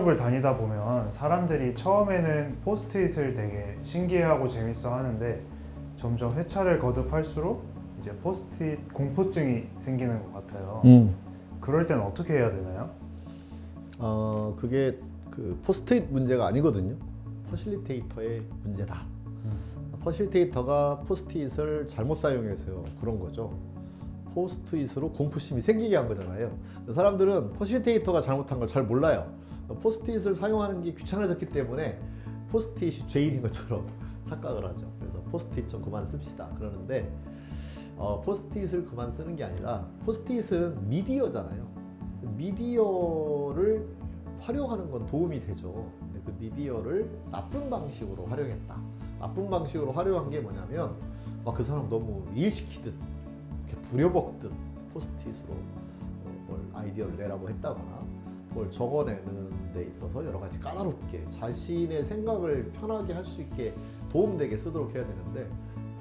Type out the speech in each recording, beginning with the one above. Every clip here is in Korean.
워크숍을 다니다 보면 사람들이 처음에는 포스트잇을 되게 신기해하고 재밌어 하는데 점점 회차를 거듭할수록 이제 포스트잇 공포증이 생기는 것 같아요. 음. 그럴 땐 어떻게 해야 되나요? 어 그게 그 포스트잇 문제가 아니거든요. 퍼실리테이터의 문제다. 퍼실리테이터가 포스트잇을 잘못 사용해서 그런 거죠. 포스트잇으로 공포심이 생기게 한 거잖아요. 사람들은 퍼실리테이터가 잘못한 걸 잘 몰라요. 포스트잇을 사용하는 게 귀찮아졌기 때문에 포스트잇이 죄인인 것처럼 착각을 하죠. 그래서 포스트잇 좀 그만 씁시다. 그러는데 어, 포스트잇을 그만 쓰는 게 아니라 포스트잇은 미디어잖아요. 미디어를 활용하는 건 도움이 되죠. 근데 그 미디어를 나쁜 방식으로 활용했다. 나쁜 방식으로 활용한 게 뭐냐면 막 그 사람 너무 일시키듯 이렇게 부려먹듯 포스트잇으로 어, 뭘 아이디어를 내라고 했다거나 뭘 적어내는 데 있어서 여러 가지 까다롭게 자신의 생각을 편하게 할 수 있게 도움되게 쓰도록 해야 되는데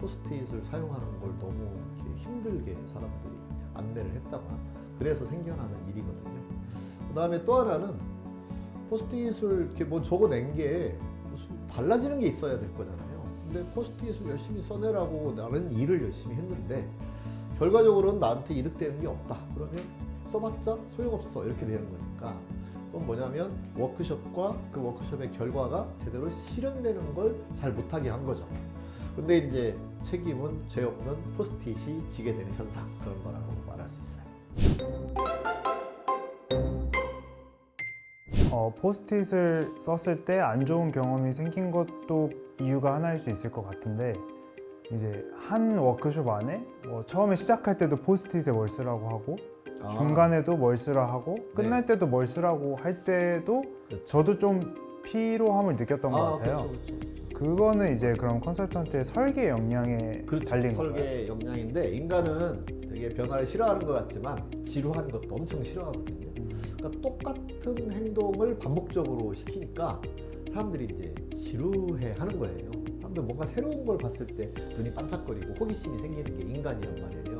포스트잇을 사용하는 걸 너무 힘들게 사람들이 안내를 했다거나 그래서 생겨나는 일이거든요. 그 다음에 또 하나는 포스트잇을 이렇게 뭐 적어낸 게 무슨 달라지는 게 있어야 될 거잖아요. 근데 포스트잇을 열심히 써내라고 나는 일을 열심히 했는데 결과적으로는 나한테 이득되는 게 없다. 그러면 써봤자 소용없어 이렇게 되는 거니까 그건 뭐냐면 워크숍과 그 워크숍의 결과가 제대로 실현되는 걸 잘 못하게 한 거죠. 근데 이제 책임은 죄 없는 포스트잇이 지게 되는 현상 그런 거라고 말할 수 있어요. 어, 포스트잇을 썼을 때 안 좋은 경험이 생긴 것도 이유가 하나일 수 있을 것 같은데 이제 한 워크숍 안에 뭐 처음에 시작할 때도 포스트잇에 뭘 쓰라고 하고 아, 중간에도 뭘 쓰라 하고 끝날 때도 뭘 쓰라고 할 때도 그렇죠. 저도 좀 피로함을 느꼈던 것 아, 같아요. 그렇죠, 그렇죠, 그렇죠. 그거는 이제 그럼 컨설턴트의 설계 역량에 그렇죠. 달린 건가요? 설계 역량인데 인간은 되게 변화를 싫어하는 것 같지만 지루하는 것도 엄청 싫어하거든요. 그러니까 똑같은 행동을 반복적으로 시키니까 사람들이 이제 지루해 하는 거예요. 사람들 뭔가 새로운 걸 봤을 때 눈이 반짝거리고 호기심이 생기는 게 인간이란 말이에요.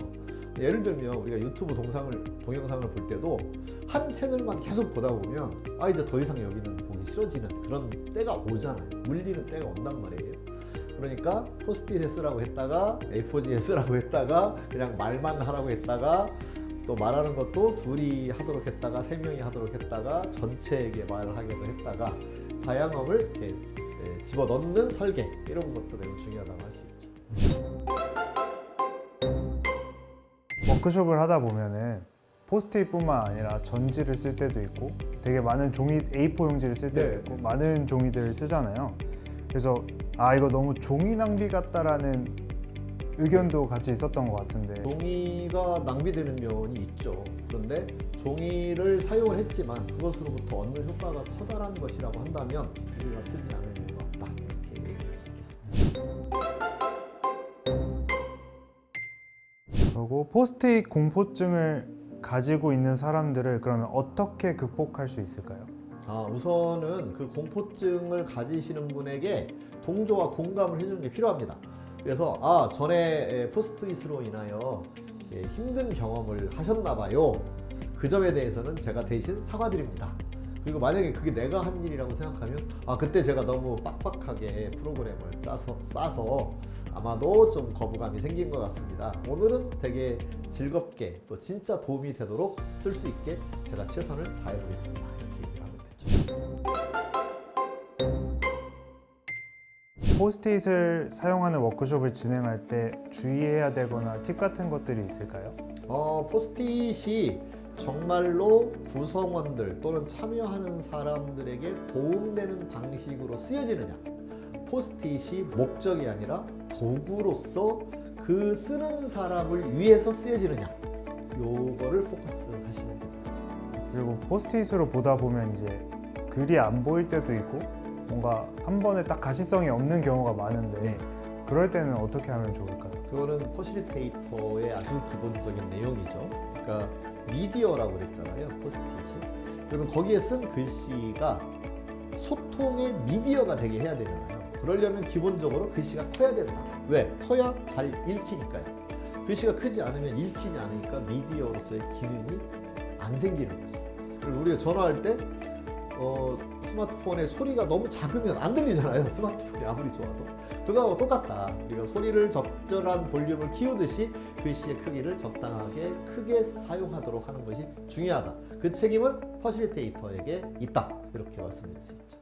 예를 들면 우리가 유튜브 동상을 동영상을 볼 때도 한 채널만 계속 보다 보면 아 이제 더 이상 여기는 보기 싫어지는 그런 때가 오잖아요. 물리는 때가 온단 말이에요. 그러니까 포스트잇에 쓰라고 했다가 A4지에 쓰라고 했다가 그냥 말만 하라고 했다가 또 말하는 것도 둘이 하도록 했다가 세 명이 하도록 했다가 전체에게 말을 하기도 했다가 다양함을 이렇게 예, 집어넣는 설계 이런 것도 매우 중요하다고 할 수 있죠. 워크숍을 하다 보면은 포스트잇뿐만 아니라 전지를 쓸 때도 있고 되게 많은 종이 A4 용지를 쓸 때도 네. 있고 많은 종이들을 쓰잖아요. 그래서 아 이거 너무 종이 낭비 같다라는 의견도 같이 있었던 것 같은데 종이가 낭비되는 면이 있죠. 그런데 종이를 사용을 했지만 그것으로부터 얻는 효과가 커다란 것이라고 한다면 우리가 쓰지 않을 그리고 포스트잇 공포증을 가지고 있는 사람들을 그러면 어떻게 극복할 수 있을까요? 아, 우선은 그 공포증을 가지시는 분에게 동조와 공감을 해주는 게 필요합니다. 그래서 아 전에 포스트잇으로 인하여 예, 힘든 경험을 하셨나 봐요. 그 점에 대해서는 제가 대신 사과드립니다. 그리고 만약에 그게 내가 한 일이라고 생각하면 아 그때 제가 너무 빡빡하게 프로그램을 짜서 싸서 아마도 좀 거부감이 생긴 것 같습니다. 오늘은 되게 즐겁게 또 진짜 도움이 되도록 쓸 수 있게 제가 최선을 다해 보겠습니다. 이렇게 얘기를 하면 되죠. 포스트잇을 사용하는 워크숍을 진행할 때 주의해야 되거나 팁 같은 것들이 있을까요? 어, 포스트잇이 정말로 구성원들 또는 참여하는 사람들에게 도움되는 방식으로 쓰여지느냐 포스트잇이 목적이 아니라 도구로서 그 쓰는 사람을 위해서 쓰여지느냐 요거를 포커스 하시면 됩니다 그리고 포스트잇으로 보다 보면 이제 글이 안 보일 때도 있고 뭔가 한 번에 딱 가시성이 없는 경우가 많은데 네. 그럴 때는 어떻게 하면 좋을까요? 그거는 퍼실리테이터의 아주 기본적인 내용이죠. 그러니까 미디어라고 그랬잖아요. 포스트잇이. 그러면 거기에 쓴 글씨가 소통의 미디어가 되게 해야 되잖아요. 그러려면 기본적으로 글씨가 커야 된다. 왜? 커야 잘 읽히니까요. 글씨가 크지 않으면 읽히지 않으니까 미디어로서의 기능이 안 생기는 거죠. 그리고 우리가 전화할 때 어, 스마트폰의 소리가 너무 작으면 안 들리잖아요. 스마트폰이 아무리 좋아도 그거하고 똑같다. 우리가 소리를 적절한 볼륨을 키우듯이 글씨의 크기를 적당하게 크게 사용하도록 하는 것이 중요하다. 그 책임은 퍼실리테이터에게 있다. 이렇게 말씀드릴 수 있죠.